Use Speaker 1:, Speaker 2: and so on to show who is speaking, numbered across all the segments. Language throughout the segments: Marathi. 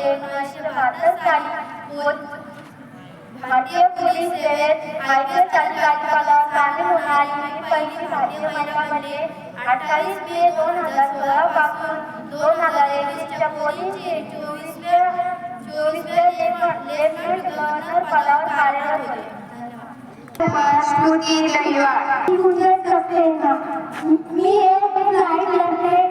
Speaker 1: एकोणीसशे बहात्तर साली भारतीय पोलीस सेवेत आय पी कार्यक्रमाला सामील होणारी मी पहिली भारतीय महिला म्हणजे अठ्ठावीस मे दोन हजार सोळा पासून दोन हजार एकवीसच्या पोलीसची चोवीस मे चोवीस मे लेफ्टनंट गव्हर्नर पदावर कार्यरत होते मी एक लाइट लढणे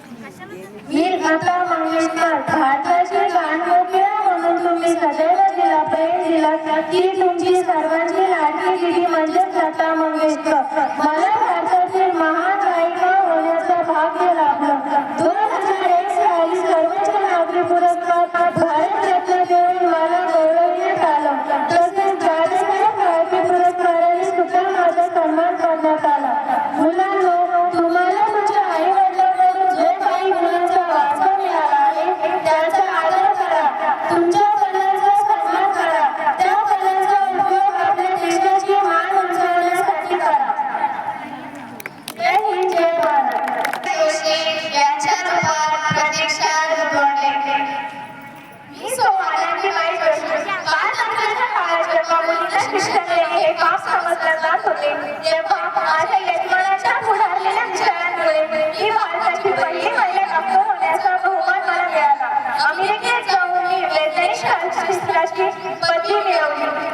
Speaker 1: वीर लता मंगेशकर भारताचे गानकोकिळा म्हणून तुम्ही सदैव दिला प्रेम दिला ती तुमची सर्वांची लाडकी दिली म्हणजेच लता मंगेशकर. मला ही भारताची पहिली महिला डॉक्टर होण्याचा बहुमान मला मिळाला. अमेरिकेत जाऊन मी वैज्ञानिक शास्त्राची पदवी मिळवली.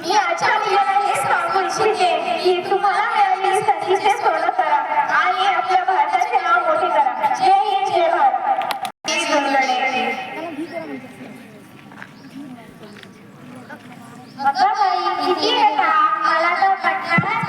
Speaker 1: मी आजच्या मुलाला हे सांगू इच्छिते की तुम्हाला मिळालेली संधीचे सोनं करा आणि आपल्या भारताचे नाव मोठे करा. जय हिंद जय भारत. अगं बाई किती येता मला तर कंटाळाच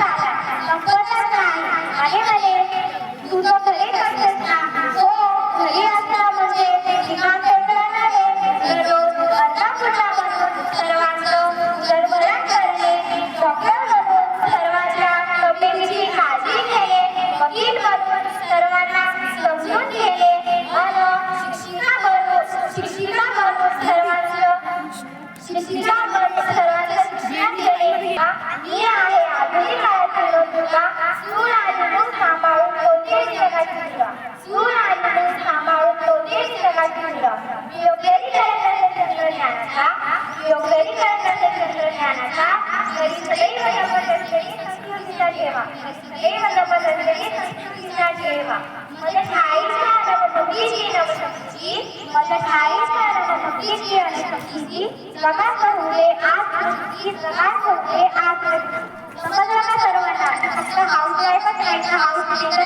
Speaker 1: शिक्षिका बनून शिक्षण मी आहे आधुनिक काळातील नोंदणुका सूर आणि मूस सांभाळून कोणतेही जगाची मुलगा सूर आणि मूस सांभाळून कोणतेही जगाची मुलगा मी तंत्रज्ञानाचा तंत्रज्ञानाचा घरी सदैव असलेली संस्कृतीचा ठेवा सदैव नमत असलेली संस्कृतीचा ठेवा माझ्या शाळेच्या नवनवीची शाळेच्या नवनवीची अनशक्तीची प्रकाश होऊ हुए आज प्रकाश होऊ हुए आज समजलं का सर्वांना? फक्त हाऊस लाईफच नाही हाउस हाऊस मेकर